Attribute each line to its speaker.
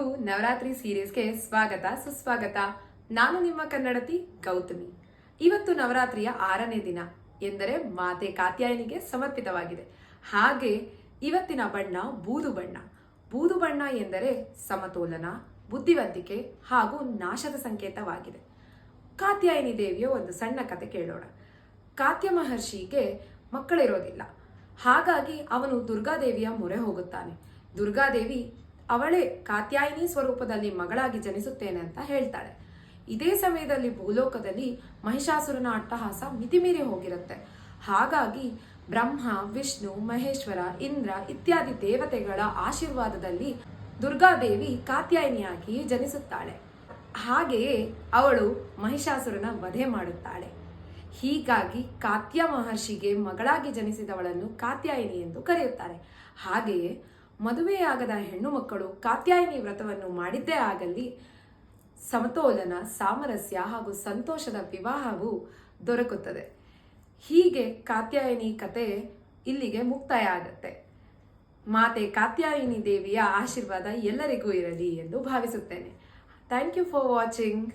Speaker 1: ಎಲ್ಲರಿಗೂ ನವರಾತ್ರಿ ಸೀರೀಸ್ಗೆ ಸ್ವಾಗತ, ಸುಸ್ವಾಗತ. ನಾನು ನಿಮ್ಮ ಕನ್ನಡತಿ ಗೌತಮಿ. ಇವತ್ತು ನವರಾತ್ರಿಯ ಆರನೇ ದಿನ ಎಂದರೆ ಮಾತೆ ಕಾತ್ಯಾಯನಿಗೆ ಸಮರ್ಪಿತವಾಗಿದೆ. ಹಾಗೆ ಇವತ್ತಿನ ಬಣ್ಣ ಬೂದು ಬಣ್ಣ. ಬೂದು ಬಣ್ಣ ಎಂದರೆ ಸಮತೋಲನ, ಬುದ್ಧಿವಂತಿಕೆ ಹಾಗೂ ನಾಶದ ಸಂಕೇತವಾಗಿದೆ. ಕಾತ್ಯಾಯನಿ ದೇವಿಯ ಒಂದು ಸಣ್ಣ ಕತೆ ಕೇಳೋಣ. ಕಾತ್ಯ ಮಹರ್ಷಿಗೆ ಮಕ್ಕಳಿರೋದಿಲ್ಲ. ಹಾಗಾಗಿ ಅವನು ದುರ್ಗಾದೇವಿಯ ಮೊರೆ ಹೋಗುತ್ತಾನೆ. ದುರ್ಗಾದೇವಿ ಅವಳೇ ಕಾತ್ಯಾಯಿನಿ ಸ್ವರೂಪದಲ್ಲಿ ಮಗಳಾಗಿ ಜನಿಸುತ್ತೇನೆ ಅಂತ ಹೇಳ್ತಾಳೆ. ಇದೇ ಸಮಯದಲ್ಲಿ ಭೂಲೋಕದಲ್ಲಿ ಮಹಿಷಾಸುರನ ಅಟ್ಟಹಾಸ ಮಿತಿಮೀರಿ ಹೋಗಿರುತ್ತೆ. ಹಾಗಾಗಿ ಬ್ರಹ್ಮ, ವಿಷ್ಣು, ಮಹೇಶ್ವರ, ಇಂದ್ರ ಇತ್ಯಾದಿ ದೇವತೆಗಳ ಆಶೀರ್ವಾದದಲ್ಲಿ ದುರ್ಗಾದೇವಿ ಕಾತ್ಯಾಯಿನಿಯಾಗಿ ಜನಿಸುತ್ತಾಳೆ. ಹಾಗೆಯೇ ಅವಳು ಮಹಿಷಾಸುರನ ವಧೆ ಮಾಡುತ್ತಾಳೆ. ಹೀಗಾಗಿ ಕಾತ್ಯ ಮಹರ್ಷಿಗೆ ಮಗಳಾಗಿ ಜನಿಸಿದವಳನ್ನು ಕಾತ್ಯಾಯಿನಿ ಎಂದು ಕರೆಯುತ್ತಾರೆ. ಹಾಗೆಯೇ ಮದುವೆಯಾಗದ ಹೆಣ್ಣು ಮಕ್ಕಳು ಕಾತ್ಯಾಯಿನಿ ವ್ರತವನ್ನು ಮಾಡಿದ್ದೇ ಆಗಲಿ, ಸಮತೋಲನ, ಸಾಮರಸ್ಯ ಹಾಗೂ ಸಂತೋಷದ ವಿವಾಹವು ದೊರಕುತ್ತದೆ. ಹೀಗೆ ಕಾತ್ಯಾಯಿನಿ ಕತೆ ಇಲ್ಲಿಗೆ ಮುಕ್ತಾಯ ಆಗುತ್ತೆ ಮಾತೆ ಕಾತ್ಯಾಯಿನಿ ದೇವಿಯ ಆಶೀರ್ವಾದ ಎಲ್ಲರಿಗೂ ಇರಲಿ ಎಂದು ಭಾವಿಸುತ್ತೇನೆ. Thank you for watching.